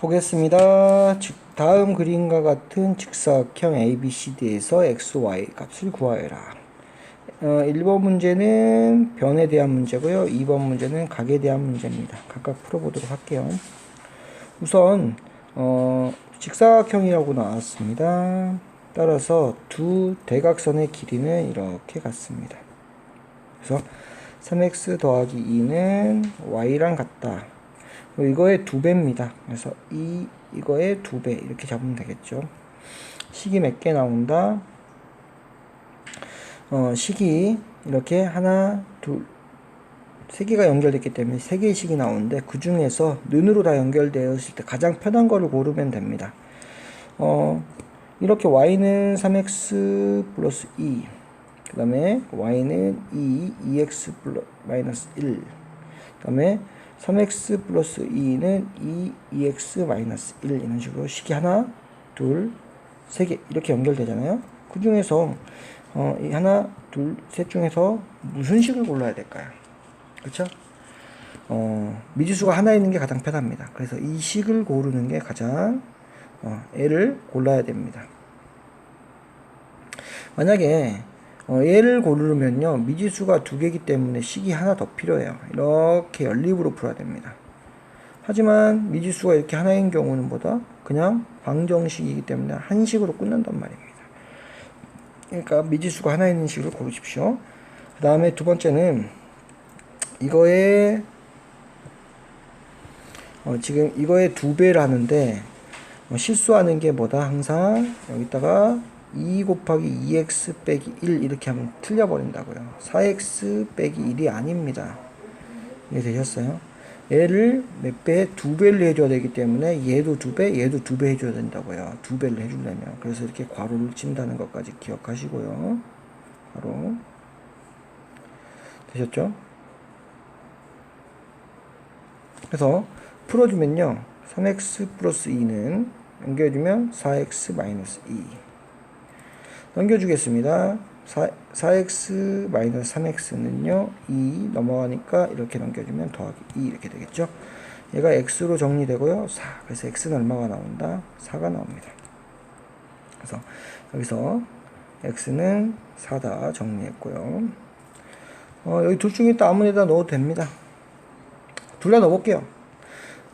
보겠습니다. 즉, 다음 그림과 같은 직사각형 ABCD에서 XY 값을 구하여라. 어, 1번 문제는 변에 대한 문제고요. 2번 문제는 각에 대한 문제입니다. 각각 풀어보도록 할게요. 우선 어, 직사각형이라고 나왔습니다. 따라서 두 대각선의 길이는 이렇게 같습니다. 그래서 3x 더하기 2는 y랑 같다. 이거의 두 배입니다. 그래서 이 이거의 두 배 이렇게 잡으면 되겠죠. 식이 몇 개 나온다? 어, 식이 이렇게 하나, 둘, 세 개가 연결됐기 때문에 세 개의 식이 나오는데 그 중에서 눈으로 다 연결되어 있을 때 가장 편한 거를 고르면 됩니다. 어, 이렇게 y는 3x 플러스 2, 그 다음에 y는 2, 2x 플러스 마이너스 1, 그 다음에 3x 플러스 2는 2, 2x 마이너스 1 이런 식으로 식이 하나, 둘, 세 개 이렇게 연결되잖아요. 그 중에서 어, 이 하나, 둘, 셋 중에서 무슨 식을 골라야 될까요? 그렇죠? 어, 미지수가 하나 있는 게 가장 편합니다. 그래서 이 식을 고르는 게 가장 어, 애를 골라야 됩니다. 만약에 어, 얘를 고르면요 미지수가 두 개이기 때문에 식이 하나 더 필요해요. 이렇게 연립으로 풀어야 됩니다. 하지만 미지수가 이렇게 하나인 경우는 보다? 그냥 방정식이기 때문에 한 식으로 끝난단 말입니다. 그러니까 미지수가 하나 있는 식을 고르십시오. 그 다음에 두 번째는 이거에 어, 지금 이거의 두 배를 하는데 어, 실수하는 게 뭐다? 항상 여기다가 2 곱하기 2x 빼기 1 이렇게 하면 틀려버린다고요. 4x 빼기 1이 아닙니다. 이해 되셨어요? 얘를 몇 배? 두 배를 해줘야 되기 때문에 얘도 두 배, 얘도 두 배 해줘야 된다고요. 두 배를 해주려면. 그래서 이렇게 괄호를 친다는 것까지 기억하시고요. 바로. 되셨죠? 그래서 풀어주면요. 3x 플러스 2는 연결해주면 4x 마이너스 2. 넘겨주겠습니다. 4, x 3x는요 2 넘어가니까 이렇게 넘겨주면 더하기 2 이렇게 되겠죠? 얘가 x로 정리되고요. 4 그래서 x는 얼마가 나온다? 4가 나옵니다. 그래서 여기서 x는 4다 정리했고요. 어, 여기 둘 중에 또 아무 데다 넣어도 됩니다. 둘 다 넣어볼게요.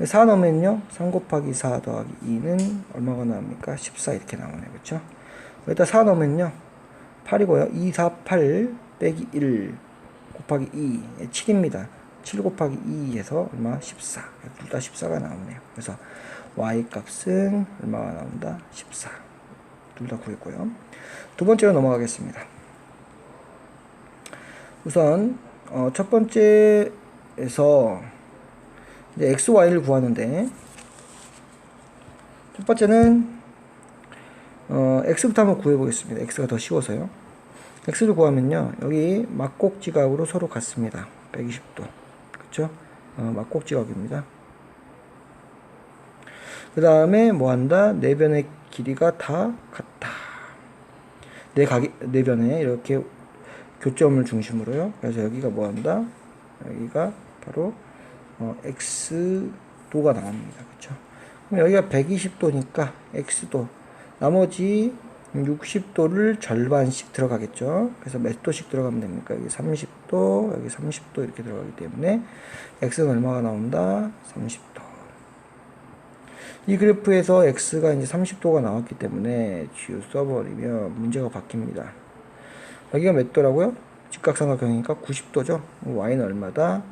4 넣으면요 3 곱하기 4 더하기 2는 얼마가 나옵니까? 14 이렇게 나오네요 그렇죠 여기다 4 넣으면요. 8이고요. 2, 4, 8 빼기 1 곱하기 2. 7입니다. 7 곱하기 2에서 얼마? 14. 둘 다 14가 나오네요. 그래서 y 값은 얼마가 나온다? 14. 둘 다 구했고요. 두 번째로 넘어가겠습니다. 우선 어, 첫 번째에서 이제 x, y를 구하는데 첫 번째는 어, x부터 한번 구해보겠습니다. x가 더 쉬워서요. x를 구하면요. 여기 막곡지각으로 서로 같습니다. 120도. 그쵸? 어, 막곡지각입니다. 그 다음에 뭐 한다? 네 변의 길이가 다 같다. 네 각이, 네 변에 이렇게 교점을 중심으로요. 그래서 여기가 뭐 한다? 여기가 바로 어, x도가 나옵니다. 그쵸? 그럼 여기가 120도니까 x도 나머지 60도를 절반씩 들어가겠죠. 그래서 몇 도씩 들어가면 됩니까? 여기 30도, 여기 30도 이렇게 들어가기 때문에 x는 얼마가 나온다? 30도. 이 그래프에서 x가 이제 30도가 나왔기 때문에 G 써버리면 문제가 바뀝니다. 여기가 몇 도라고요? 직각삼각형이니까 90도죠. y는 얼마다?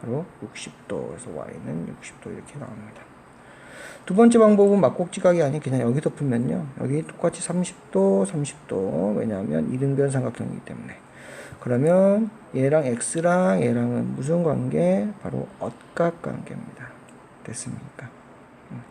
바로 60도. 그래서 y는 60도 이렇게 나옵니다. 두 번째 방법은 막곡지각이 아닌 그냥 여기서 풀면요. 여기 똑같이 30도, 30도. 왜냐하면 이등변 삼각형이기 때문에. 그러면 얘랑 x랑 얘랑은 무슨 관계? 바로 엇각 관계입니다. 됐습니까? 음.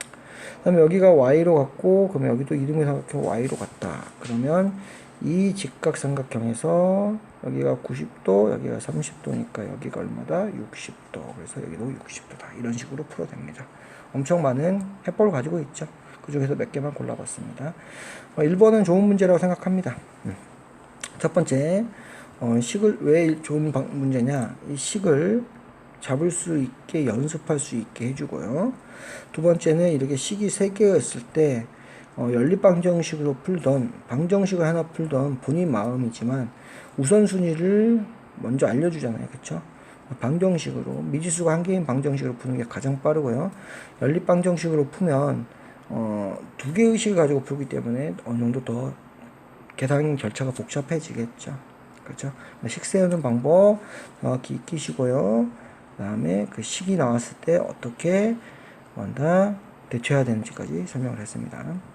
그 다음에 여기가 y로 갔고, 그러면 여기도 이등변 삼각형 y로 갔다. 그러면 이 직각 삼각형에서 여기가 90도, 여기가 30도니까 여기가 얼마다? 60도. 그래서 여기도 60도다. 이런 식으로 풀어냅니다. 엄청 많은 해법을 가지고 있죠. 그 중에서 몇 개만 골라봤습니다. 어, 1번은 좋은 문제라고 생각합니다. 음. 첫 번째, 어, 식을 왜 좋은 방, 문제냐? 이 식을 잡을 수 있게 연습할 수 있게 해주고요. 두 번째는 이렇게 식이 세 개였을 때 어, 연립 방정식으로 풀던 방정식을 하나 풀던 본인 마음이지만 우선순위를 먼저 알려주잖아요, 그렇죠? 방정식으로 미지수가 한 개인 방정식으로 푸는 게 가장 빠르고요. 연립 방정식으로 풀면 어, 두 개의 식을 가지고 풀기 때문에 어느 정도 더 계산 절차가 복잡해지겠죠. 그렇죠? 식 세우는 방법 정확히 익히시고요. 그 다음에 그 식이 나왔을 때 어떻게 뭔가 대처해야 되는지까지 설명을 했습니다.